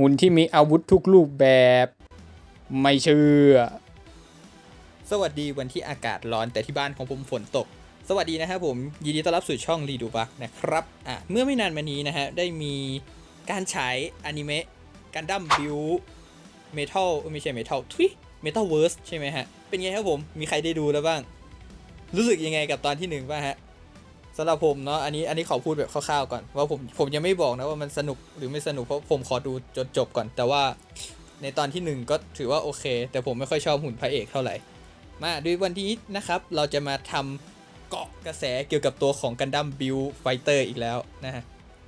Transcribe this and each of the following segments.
หุ่นที่มีอาวุธทุกรูปแบบ ไม่เชื่อ สวัสดีวันที่อากาศร้อนแต่ที่บ้านของผมฝนตก สวัสดีนะครับผมยินดีต้อนรับสู่ช่องรีดูบักนะครับอะเมื่อไม่นานมานี้นะฮะได้มีการฉายอนิเมะกันดั้มบิวเมทัลไม่ใช่เมทัลทุยเมทัลเวิร์สใช่ไหมฮะ เป็นไงครับผม มีใครได้ดูแล้วบ้าง รู้สึกยังไงกับตอนที่หนึ่งบ้างฮะำหรับผมเนาะอันนี้อันนี้ขอพูดแบบคร่าวๆก่อนว่าผมผมยังไม่บอกนะว่ามันสนุกหรือไม่สนุกเพราะผมขอดูจนจบก่อน แต่ว่าในตอนที่หนึ่งก็ถือว่าโอเค แต่ผมไม่ค่อยชอบหุ่นพระเอกเท่าไหร่ มาด้วยวันนี้นะครับเราจะมาทำเกาะกระแสเกี่ยวกับตัวของกันดั้มบิ l ไฟเตอร์อีกแล้วนะฮะ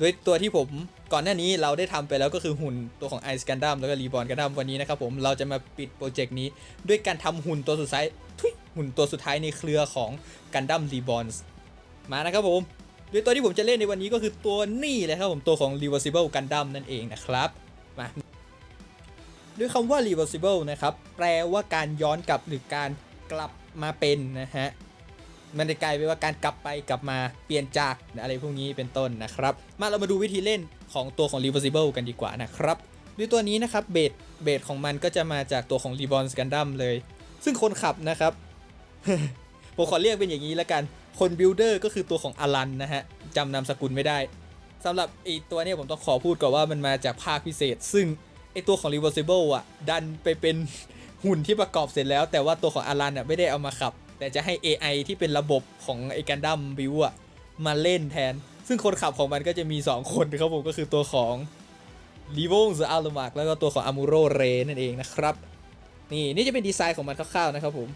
ด้วยตัวที่ผมก่อนหน้านี้เราได้ทำไปแล้วก็คือหุ่นตัวของไอซ์กันดั้มแล้วก็รีบอ r กันดั้มวันนี้นะครับผมเราจะมาปิดโปรเจกต์นี้ ด้วยการทำหุ่นตัวสุดท้ายทุยหุ่นตัวสุดท้ายในเครือของกันดั้มรีบอ r มานะครับผมโดยตัวที่ผมจะเล่นในวันนี้ก็คือตัวนี่เลยครับผมตัวของ reversible gundam นั่นเองนะครับมาด้วยคำว่า reversible นะครับ แปลว่าการย้อนกลับหรือการกลับมาเป็นนะฮะมันจะกลายเป็นว่าการกลับไปกลับมาเปลี่ยนจากอะไรพวกนี้เป็นต้นนะครับ มาเรามาดูวิธีเล่นของตัวของ reversible กันดีกว่านะครับด้วยตัวนี้นะครับเบสเบสของมันก็จะมาจากตัวของ reborn gundam เลย ซึ่งคนขับนะครับผมขอเรียกเป็นอย่างนี้แล้วกัน คนบิลดเออร์ก็คือตัวของอลันนะฮะจำนามสกุลไม่ได้สำหรับไอตัวเนี้ยผมต้องขอพูดก่อนว่ามันมาจากภาคพิเศษ ซึ่งไอตัวของ reversible อะ ดันไปเป็นหุ่นที่ประกอบเสร็จแล้ว แต่ว่าตัวของอลันอะไม่ได้เอามาขับ แต่จะให้ AI ที่เป็นระบบของไอกันดั้มบิวอะมาเล่นแทน ซึ่งคนขับของมันก็จะมี 2 คนครับผมก็คือตัวของลีวงซอาลมาร์แล้วก็ตัวของอามูโรเรนั่นเองนะครับ นี่นี่จะเป็นดีไซน์ของมันคร่าวๆนะครับผม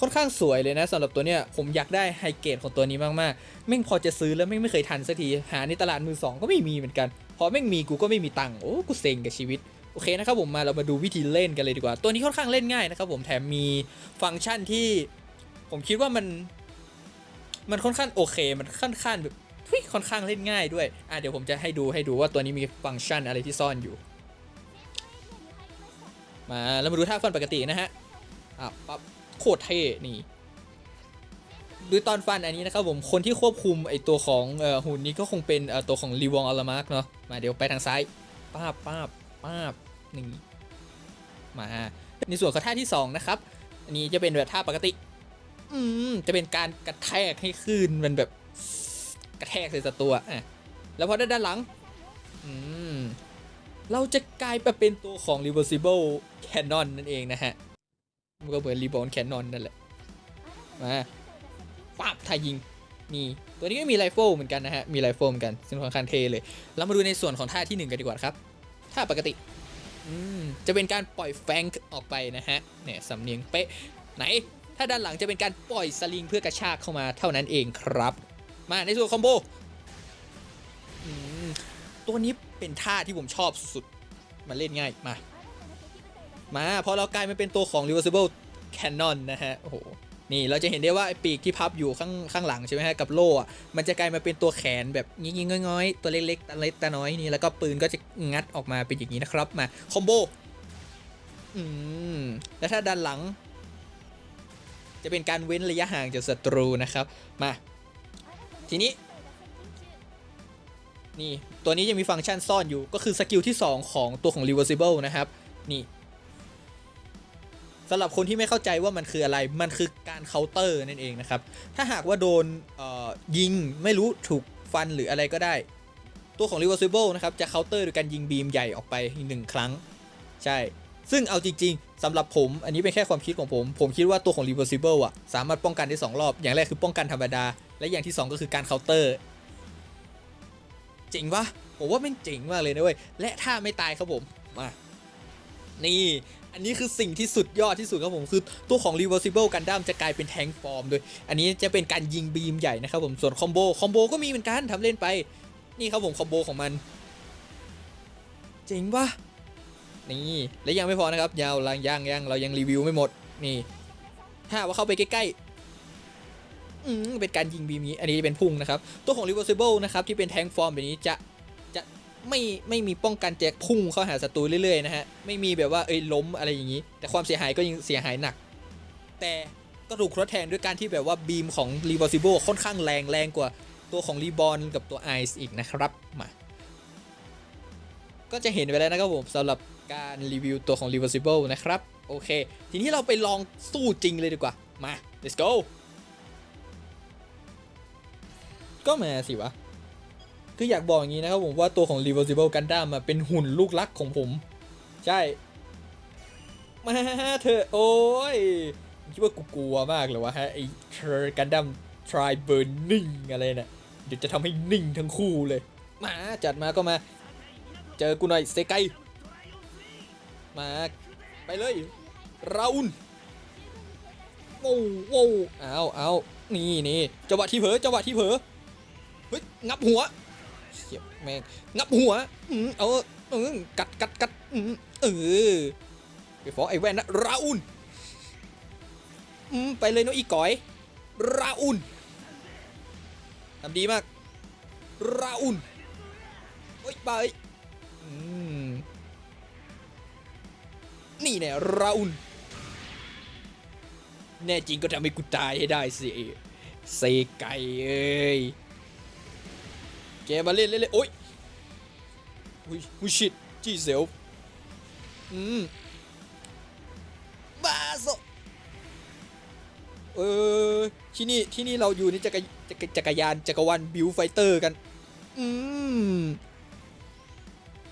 ค่อนข้างสวยเลยนะสำหรับตัวเนี้ยผมอยากได้ไฮเกรดของตัวนี้มากๆแม่งพอจะซื้อแล้วแม่งไม่เคยทันสักที หาในตลาดมือสองก็ไม่มีเหมือนกัน พอแม่งมีกูก็ไม่มีตังค์โอ้กูเซ็งกับชีวิตโอเคนะครับผมมาเรามาดูวิธีเล่นกันเลยดีกว่า ตัวนี้ค่อนข้างเล่นง่ายนะครับผมแถมมีฟังก์ชันที่ ผมคิดว่ามัน มันค่อนข้างโอเค มันค่อนข้างแบบเฮ้ยค่อนข้างเล่นง่ายด้วยอะเดี๋ยวผมจะให้ดูให้ดูว่าตัวนี้มีฟังก์ชันอะไรที่ซ่อนอยู่ มาแล้วมาดูท่าฟันปกตินะฮะอะปั๊บ โคตรเท่นี่ดูตอนฟันอันนี้นะครับผมคนที่ควบคุมไอตัวของหุ่นนี้ก็คงเป็นตัวของรีวองอัลมาร์กเนาะมาเดี๋ยวไปทางซ้ายป้าบป้าบป้าบนี่มาในส่วนของท่าที่สองนะครับ อันนี้จะเป็นแบบท่าปกติ อืมจะเป็นการกระแทกให้คลื่นมันแบบกระแทกใส่ศัตรูอะอะแล้วพอด้านด้านหลัง อืม เราจะกลายไปเป็นตัวของ reversible cannon นั่นเองนะฮะ มันก็เหมือน reborn cannon นั่นแหละ มาปั๊บทายิง นี่ ตัวนี้ก็มีไรเฟิลเหมือนกันนะฮะ มีไรเฟิลเหมือนกันซึ่งค่อนข้างเทเลย เรามาดูในส่วนของท่าที่หนึ่งกันดีกว่าครับ ท่าปกติ อืม จะเป็นการปล่อยแฟงออกไปนะฮะ เนี่ยสำเนียงเป๊ะ ไหน ถ้าด้านหลังจะเป็นการปล่อยสลิงเพื่อกระชากเข้ามาเท่านั้นเองครับ มาในส่วนคอมโบอืมตัวนี้เป็นท่าที่ผมชอบสุดๆ มันเล่นง่าย มา มาพอเรากลายมาเป็นตัวของ reversible cannon นะฮะโอ้โหนี่เราจะเห็นได้ว่าไอ้ปีกที่พับอยู่ข้างข้างหลังใช่ไหมฮะกับโล่อะมันจะกลายมาเป็นตัวแขนแบบงี้ๆง้อยๆตัวเล็กๆตาเล็กตาน้อยนี่แล้วก็ปืนก็จะงัดออกมาเป็นอย่างนี้นะครับมาคอมโบอืมแล้วถ้าด้านหลัง จะเป็นการเว้นระยะห่างจากศัตรูนะครับมาทีนี้นี่ตัวนี้ยังมีฟังก์ชันซ่อนอยู่ก็คือสกิลที่ 2 ของตัวของ reversible นะครับ นี่ สำหรับคนที่ไม่เข้าใจว่ามันคืออะไร มันคือการเคาน์เตอร์นั่นเองนะครับ ถ้าหากว่าโดนยิงไม่รู้ถูกฟันหรืออะไรก็ได้ ตัวของ reversible นะครับ จะเคาน์เตอร์โดยการยิงบีมใหญ่ออกไปอีกหนึ่งครั้ง ใช่ ซึ่งเอาจริง ๆสำหรับผมอันนี้เป็นแค่ความคิดของผม ผมคิดว่าตัวของ reversible อะสามารถป้องกันได้สองรอบ อย่างแรกคือป้องกันธรรมดา และอย่างที่สองก็คือการเคาน์เตอร์เจ๋งวะผมว่าแม่งเจ๋งมากเลยนะเว้ยและถ้าไม่ตายครับผมมา นี่ อันนี้คือสิ่งที่สุดยอดที่สุดครับผมคือตัวของ reversible gundam จะกลายเป็นแทงฟอร์มโดย อันนี้จะเป็นการยิงบีมใหญ่นะครับผมส่วนคอมโบคอมโบก็มีเหมือนกันทำเล่นไป นี่ครับผมคอมโบของมันเจ๋งปะนี่และยังไม่พอนะครับยาวลังย่างย่างเรายังรีวิวไม่หมดนี่ถ้าว่าเข้าไปใกล้ๆเป็นการยิงบีมนี้อันนี้เป็นพุ่งนะครับ ตัวของ reversible นะครับที่เป็นแทงฟอร์มแบบนี้จะ ไม่ไม่มีป้องกันแจกพุ่งเข้าหาศัตรูเรื่อยๆนะฮะไม่มีแบบว่าเอ้ยล้มอะไรอย่างนี้ แต่ความเสียหายก็ยังเสียหายหนัก แต่ก็ถูกทดแทนด้วยการที่แบบว่าบีมของ reversible ค่อนข้างแรงแรงกว่าตัวของ reborn กับตัว ice อีกนะครับมาก็จะเห็นไปแล้วนะครับผมสำหรับการรีวิวตัวของ Reversible นะครับ โอเค ทีนี้เราไปลองสู้จริงเลยดีกว่า มา let's go ก็มาสิวะ คืออยากบอกอย่างนี้นะครับผมว่าตัวของ Reversible Gundam อะเป็นหุ่นลูกรักของผม ใช่ มาเถอโอ้ยคิดว่ากูกลัวมากเลยวะฮะไอ้เทอร์กันดั้มทริเบอร์นิ่งอะไรเนี่ยเดี๋ยวจะทำให้นิ่งทั้งคู่เลย มาจัดมาก็มา เจอกูหน่อยเซไกมาไปเลยราอุนโว้โว้วเอาเอานี่นี่จังหวะที่เผลอจังหวะที่เผลอเฮ้ยงับหัว เสียบแม่งงับหัวอืมเอาเออกัดกัดกัดอืมเออไปฟ้องไอ้แว่นนะราอุนอืมไปเลยเนอีก๋อย ราอุนทำดีมาก ราอุนเฮ้ยไปอืมนี่แน่ราอุนแน่จริงก็ทำให้กูตายให้ได้สิเซไก่เอ้ย กมาเล่นเล่นเล่นโอ๊ยอุ้ยอุ้ยชิดจี้เซลอืมบาโซเออที่นี่ที่นี่เราอยู่นี่จักรจักรจักรยานจักรวาลบิวไฟเตอร์กัน อืม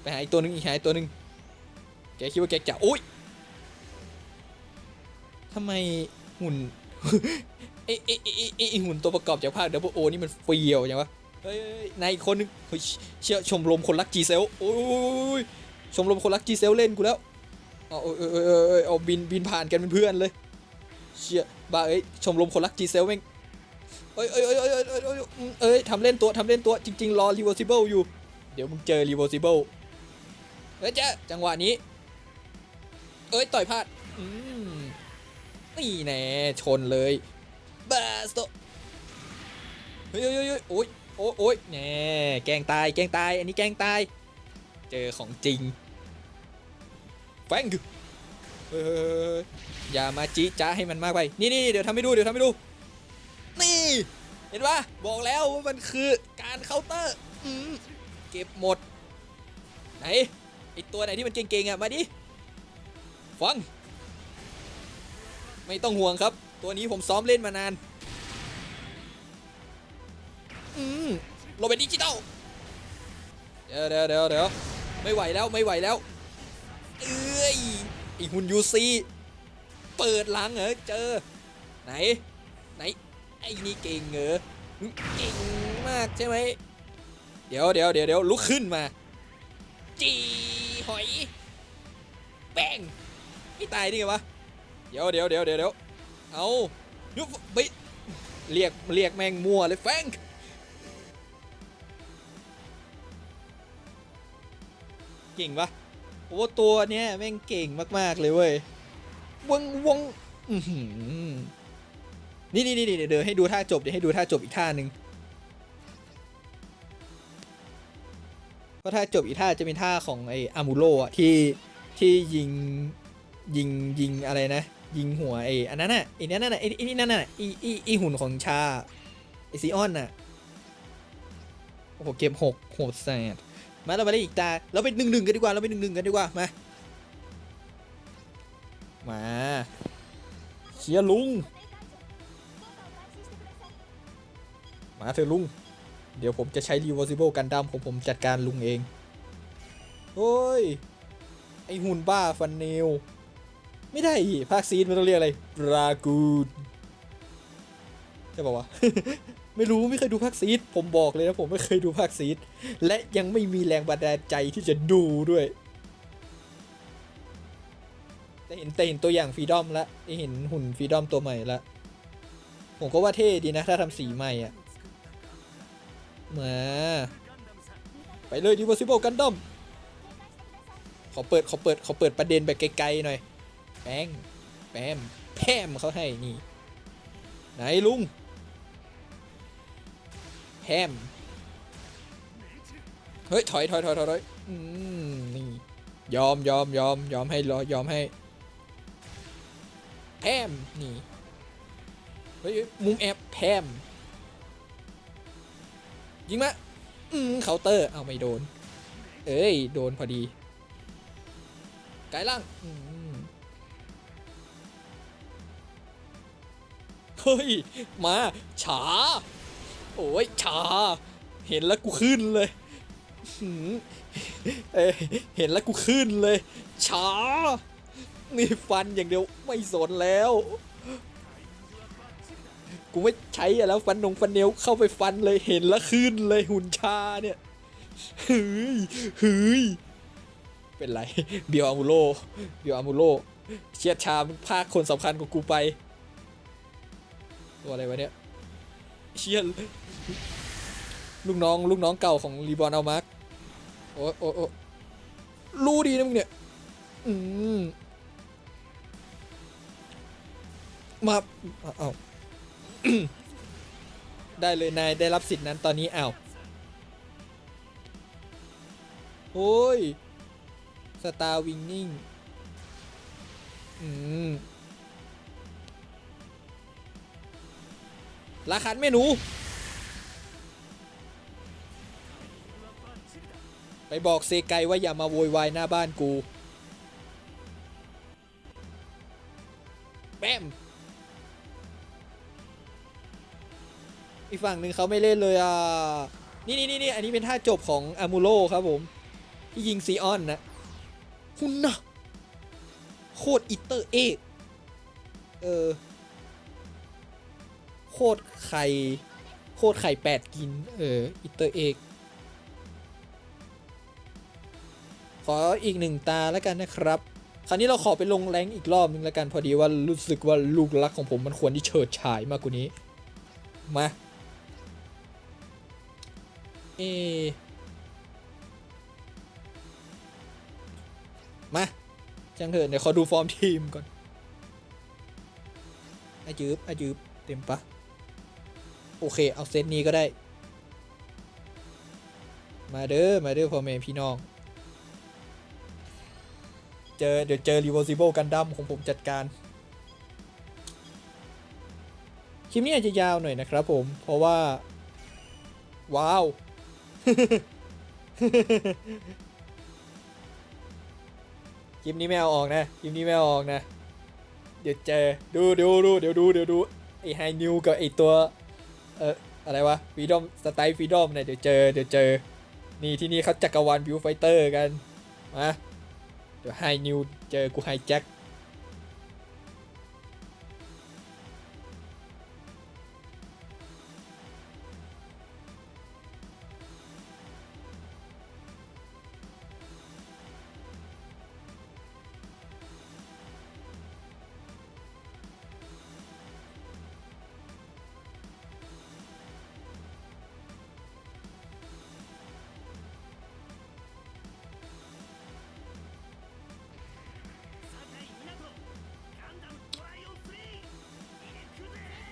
ไปหาอีกตัวหนึ่งอีกหาอีกตัวหนึ่งแกคิดว่าแกจะโอ๊ยทำไมหุ่นไอไอไอไอ้ไอไอหุ่นตัวประกอบจากภาคเดบเบิลโอนี่มันเฟียวจังวะ เฮ้ยนายอีกคนนึงเฮ้ยเชื่อชมรมคนรักจีเซลโอ้ยชมรมคนรักจีเซลเล่นกูแล้วเอาเออเออเออเอาบินบินผ่านกันเป็นเพื่อนเลยเชี่ยบ้าเอ้ยชมรมคนรักจีเซลแม่งเอ้ยเอ้ยเอ้ยเอ้ยเอ้ยเอ้ยเอ้ยอืมเอ้ยทำเล่นตัวทำเล่นตัวจริง ๆ รอ reversible อยู่ เดี๋ยวมึงเจอ reversible เฮ้ยเจ้าจังหวะนี้ เอ้ยต่อยพลาดอืมนี่แน่ชนเลยบาสโตเฮ้ยเฮ้ยเฮ้ยเฮ้ยโอ้ย โอ้ยโอ้ยแน่แกงตายแกงตาย อันนี้แกงตาย เจอของจริงแฟงเฮ้ยอย่ามาจี้จ้าให้มันมากไป นี่นี่เดี๋ยวทำให้ดู เดี๋ยวทำให้ดู นี่ เห็นปะบอกแล้วว่ามันคือการเคาน์เตอร์เก็บหมด ไหนไอตัวไหนที่มันเก่งๆอะ มาดิ ฟัง ไม่ต้องห่วงครับ ตัวนี้ผมซ้อมเล่นมานาน อืมโรเป็นดิจิตอลเดี๋ยวเดี๋ยวเดี๋ยวเดี๋ยวไม่ไหวแล้วไม่ไหวแล้วเอ้ยไอหุ่นยูซีเปิดหลังเหรอเจอ ไหน ไหนไอ้นี่เก่งเหรอเก่งมากใช่ไหมเดี๋ยวเดี๋ยวเดี๋ยวเดี๋ยวลุกขึ้นมา จีหอยแป้งไม่ตายได้ไงวะเดี๋ยวเดี๋ยวเดี๋ยวเดี๋ยวเดี๋ยวเอายุบไปเรียกเรียกแมงมัวเลยแฟง เก่งปะโอ้ตัวเนี้ยแม่งเก่งมากๆเลยเว้ยวงวงนี่นี่นี่เดี๋ยวเดี๋ยวให้ดูท่าจบเดี๋ยวให้ดูท่าจบอีกท่าหนึ่งเพราะท่าจบอีกท่าจะเป็นท่าของไอ้อามูโรอะที่ที่ยิงยิงยิงอะไรนะ ยิงหัวไอ้อันนั้นน่ะไอ้นั่นน่ะไอ้นี่นั่นน่ะไอ้ไอ้ไอหุ่นของชาไอ้ซีออนน่ะโอ้โหเกมหกโหดแสด มาเรามาเล่นอีกตาเราไปหนึ่งหนึ่งกันดีกว่าเราไปหนึ่งหนึ่งกันดีกว่ามามาเชียร์ลุง มาเถอะลุง เดี๋ยวผมจะใช้ reversible กันดั้มของผมจัดการลุงเองโอ้ย ไอหุ่นบ้าฟันเนลไม่ได้ภาคซีนมันต้องเรียกอะไรรากูนใช่ป่าวะ ไม่รู้ไม่เคยดูภาคซีดผมบอกเลยนะผมไม่เคยดูภาคซีดและยังไม่มีแรงบันดาลใจที่จะดูด้วยแต่เห็นแต่เห็นตัวอย่างฟรีดอมแล้วได้เห็นหุ่นฟรีดอมตัวใหม่ล้วผมก็ว่าเท่ดีนะ ถ้าทำสีใหม่อะมาไปเลย Reversible Gundam ขอเปิดขอเปิดขอเปิดประเด็นแบบไกลๆหน่อยแป้งแปมแพมเขาให้นี่ ไหนลุง แฮม เฮ้ย ถอยถอยถอยถอยอืมนี่ยอมยอมยอมยอมให้รอยอมให้แพมนี่ เฮ้ย มุมแอบแพมยิงมาอืมเคาน์เตอร์ เอาไม่โดน เอ้ย โดนพอดีไกลล่างเฮ้ย มาฉา โอ้ยฉาเห็นแล้วกูขึ้นเลยเอเห็นแล้วกูขึ้นเลยฉานี่ฟันอย่างเดียวไม่สนแล้ว กูไม่ใช้อะแล้วฟันนงฟันเนวเข้าไปฟันเลยเห็นแล้วขึ้นเลยหุ่นชาเนี่ยเฮ้ยเฮ้ยเป็นไรเบียวอามูโลเบียวอามูโลเชียดชามภาคคนสำคัญของกูไป ตัวอะไรวะเนี่ย เชียดลูกน้องลูกน้องเก่าของรีบอนเอามาร์กโอ้โอ้โอ้รู้ดีนะมึงเนี่ย อืม มาเอาได้เลยนายได้รับสิทธิ์นั้นตอนนี้อ้าวโอ้ย สตาร์วิงนิ่ง อืม ราคันเมนู ไปบอกเซไกว่าอย่ามาโวยวายหน้าบ้านกูแบมอีกฝั่งหนึ่งเขาไม่เล่นเลยอะ นี่นี่นี่นี่อันนี้เป็นท่าจบของอามูโ o ครับผม ที่ยิงซีออนนะคุณนะโคตรอิตเตอร์เอเออ โคตรไข่โคตรไข่แปดกิน เอออิเตอร์เอกขออีกหนึ่งตาแล้วกันนะครับ คราวนี้เราขอไปลงแรงอีกรอบนึงแล้วกันพอดีว่ารู้สึกว่าลูกรักของผมมันควรที่เฉิดฉายมากกว่านี้ มา เอ มาจังเถอะเดี๋ยวขอดูฟอร์มทีมก่อนอจืบอจืบเต็มปะ โอเค เอาเซตนี้ก็ได้ มาเด้อ มาเด้อพ่อแม่พี่น้อง เจอเดี๋ยวเจอ Reversible Gundam ของผมจัดการคลิปนี้อาจจะยาวหน่อยนะครับผม เพราะว่า ว้าว คลิปนี้ไม่เอาออกนะ คลิปนี้ไม่เอาออกนะ เดี๋ยวเจอ ดูดูดูเดี๋ยวดูเดี๋ยวดู ไอไฮนิวกับไอตัว เอออะไรวะฟรีดอมสไตล์ฟีดอมเนี่ยเดี๋ยวเจอเดี๋ยวเจอ นี่ที่นี่เขาจักรวาลบิวไฟเตอร์กัน มา เดี๋ยวไฮนิวเจอกูไฮแจ็ค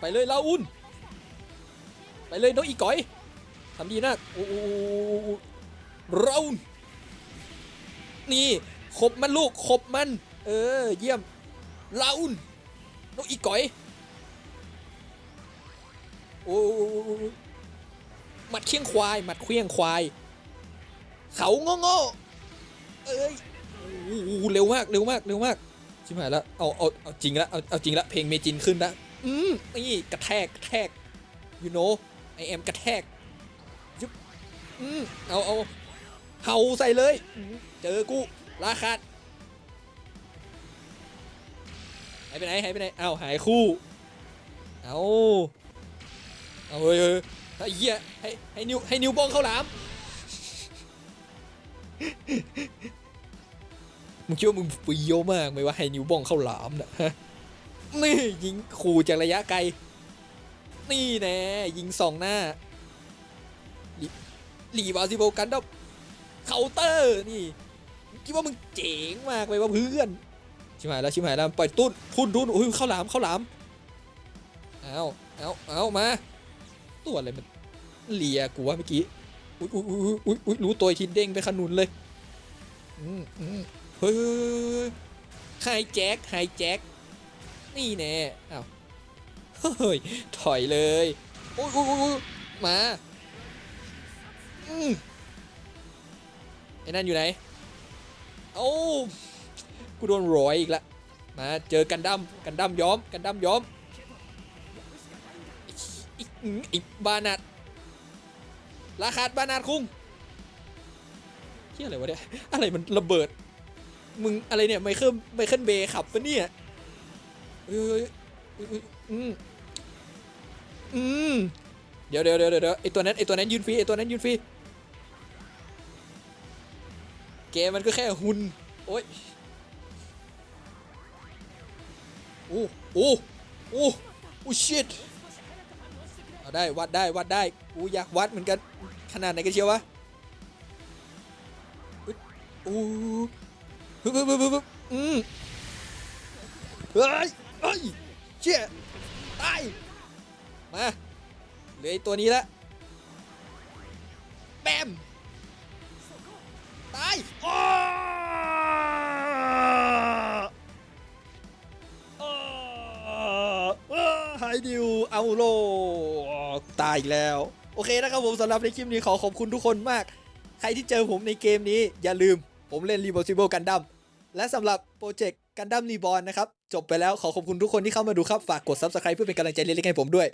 ไปเลยลาอุนไปเลยน้องอีก๋อยทำดีนะโอ้โหเราอุนนี่ขบมันลูกขบมัน เออ เยี่ยมลาอุนน้องอีก๋อยโอ้หมัดเคียงควายหมัดเคียงควาย เขาโง่โง่ๆเอ้ยอ้โหเร็วมากเร็วมากเร็วมากชิบหายแล้วเอาเอาเอาจริงแล้วเอาเอาจริงแล้วเพลงเมจินขึ้นแล้ว อืมนี่กระแทกกระแทก you know I am กระแทกยุบอืมเอาเอาเห่าใส่เลย เจอกูราคาดหายไปไหนหายไปไหนเอาหายคู่ เอาเอาเฮ้ยเฮ้ยไอ้เหี้ยให้ให้นิวให้นิวบ้องเข้าหลามมึงคิดว่ามึงเฟี้ยมากไหมว่าให้นิวบ้องเข้าหลามนะฮะ นี่ยิงขู่จากระยะไกล นี่แน่ยิงสองหน้าลีลีบาซิโบกันดับเคาน์เตอร์นี่คิดว่ามึงเจ๋งมากเลยว่าเพื่อน ชิมหายแล้วชิมหายแล้วปล่อยตุ้นทุ่นทุ่นอุ้ยเข้าหลามเข้าหลามเอาเอาเอามา ตัวอะไรมันเลียกูว่าเมื่อกี้อุ้ยอุ้ยอุ้ยอุ้ยอุ้ยรู้ตัวทีเด้งไปขนุนเลยอืมอืมเฮ้ยไฮแจ็คไฮแจ็ค นี่แน่อ้าวเฮ้ยถอยเลย โอ้ยโอ้ยมาอืมเออ้นั่นอยู่ไหนโอ้กูโดนร้อยอีกละมาเจอกันดั้มกันดั้มย้อมกันดั้มย้อมอีกอีกบานาดราคาดบานาดคุ้งเที่ยอะไรวะเนี่ยอะไรมันระเบิด มึงอะไรเนี่ยไมเคิลไมเคิลเบย์ขับปะเนี่ย เอ้ยเฮ้ยอืมอืมเดี๋ยวเดี๋ยวเดี๋ยวเดี๋ยวไอตัวนั้นไอตัวนั้นยืนฟรีไอตัวนั้นยืนฟรีเกมมันก็แค่หุ่นโอ้ยโอ้โอ้โอ้โอ้ชิตเอาได้วัดได้วัดได้กูอยากวัดเหมือนกันขนาดไหนกันเชียววะอุ๊ยโอ้ฮึบฮึบฮึบฮึบอืมเฮ้ย เฮ้ยเชี่ยตายมาเหลืออ้ตัวนี้ละแบมตายอ้าอ้าอ้าไฮดิวเอาโลตายอีกแล้ว โอเคนะครับผมสำหรับในคลิปนี้ขอขอบคุณทุกคนมาก ใครที่เจอผมในเกมนี้อย่าลืมผมเล่น r e v o l v i b l e Gundam และสำหรับโปรเจกต์ กันดั้มนีบอลนะครับ จบไปแล้วขอขอบคุณทุกคนที่เข้ามาดูครับ ฝากกด Subscribe เพื่อเป็นกำลังใจเล็กๆให้ผมด้วย